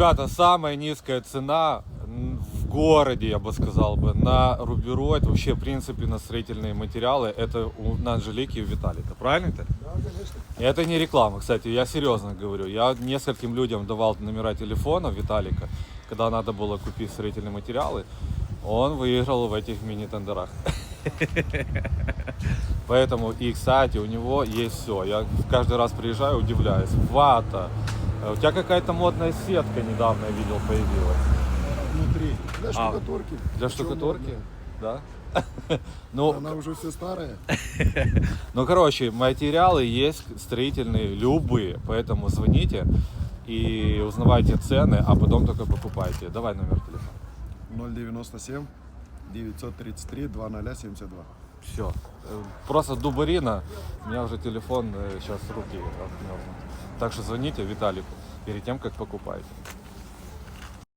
Ребята, самая низкая цена в городе, я бы сказал бы, на рубероид, вообще, в принципе, на строительные материалы, это у, на Анжелике и у Виталика. Правильно это? Да, конечно. Это не реклама, кстати, я серьезно говорю. Я нескольким людям давал номера телефона Виталика, когда надо было купить строительные материалы. Он выиграл в этих мини-тендерах. Поэтому, и, кстати, у него есть все. Я каждый раз приезжаю, удивляюсь. Вата. Э, У тебя какая-то модная сетка недавно, я видел, появилась. Внутри. Для А, штукатурки. Для Причем штукатурки? модная. Да? Ну, Она уже все старая. Ну, короче, материалы есть строительные, любые, поэтому звоните и узнавайте цены, а потом только покупайте. Давай номер телефона. 097 933 2072. Все. Просто дубарина, у меня уже телефон сейчас в руки отмёрзнут. Так что звоните Виталику перед тем, как покупаете.